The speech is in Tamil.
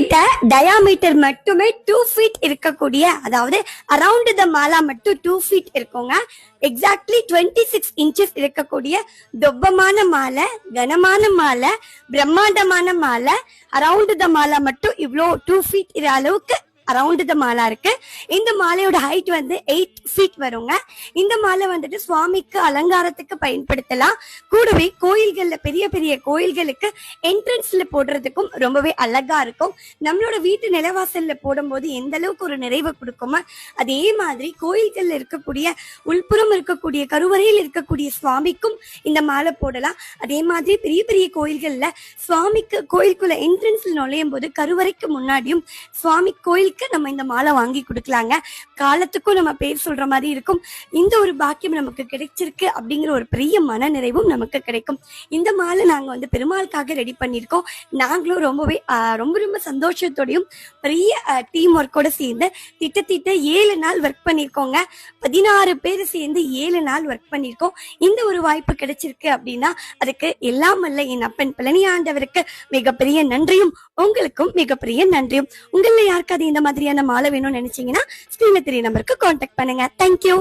கிட்ட டயாமீட்டர் மட்டுமே டூ ஃபீட் இருக்கக்கூடிய அதாவது அரவுண்ட் த மாலா மட்டும் டூ ஃபீட் இருக்குங்க. எக்ஸாக்ட்லி டுவெண்ட்டி சிக்ஸ் இன்ச்சஸ் இருக்கக்கூடிய தொப்பமான மாலை கனமான மாலை பிரம்மாண்டமான மாலை அரவுண்ட் த மாலா மட்டும் இவ்வளோ டூ ஃபீட் அளவுக்கு அரவுண்ட் த மாலா இருக்கு. இந்த மாலையோட ஹைட் வந்து எயிட் ஃபீட் வருங்க. இந்த மாலை வந்துட்டு சுவாமிக்கு அலங்காரத்துக்கு பயன்படுத்தலாம். கூடவே கோயில்கள்ல பெரிய பெரிய கோயில்களுக்கு என்ட்ரன்ஸ்ல போடுறதுக்கும் ரொம்பவே அழகா இருக்கும். நம்மளோட வீட்டு நிலவாசல்ல போடும்போது எந்த அளவுக்கு ஒரு நிறைவை கொடுக்குமோ அதே மாதிரி கோயில்கள்ல இருக்கக்கூடிய உள்புறம் இருக்கக்கூடிய கருவறையில் இருக்கக்கூடிய சுவாமிக்கும் இந்த மாலை போடலாம். அதே மாதிரி பெரிய பெரிய கோயில்கள்ல சுவாமிக்கு கோயிலுக்குள்ள என்ட்ரன்ஸ்ல நுழையும் போது கருவறைக்கு முன்னாடியும் சுவாமி கோயிலுக்கு நம்ம இந்த மாலை வாங்கி கொடுக்கலாங்க. காலத்துக்கும் நம்ம பேர் சொல்ற மாதிரி இருக்கும். இந்த ஒரு பாக்கியம் நமக்கு கிடைச்சிருக்கு அப்படிங்கிற ஒரு பெரிய மன நிறைவும் நமக்கு கிடைக்கும். இந்த மாலை நாங்க வந்து பெருமாளுக்காக ரெடி பண்ணியிருக்கோம். நாங்களும் ரொம்பவே ரொம்ப ரொம்ப சந்தோஷத்தோடையும் பெரிய டீம் ஒர்க்கோட சேர்ந்து திட்டத்திட்ட ஏழு நாள் ஒர்க் பண்ணியிருக்கோங்க. பதினாறு பேர் சேர்ந்து ஏழு நாள் ஒர்க் பண்ணியிருக்கோம். இந்த ஒரு வாய்ப்பு கிடைச்சிருக்கு அப்படின்னா அதுக்கு எல்லாம் அல்ல என் அப்பன் பழனி ஆண்டவருக்கு மிகப்பெரிய நன்றியும் உங்களுக்கும் மிகப்பெரிய நன்றியும். உங்களில் யாருக்காவது இந்த மாதிரி மாதிரியான மாலை வேணும்னு நினைச்சீங்கன்னா ஸ்ரீமதி தெரிய நம்பருக்கு காண்டாக்ட் பண்ணுங்க. தேங்க்யூ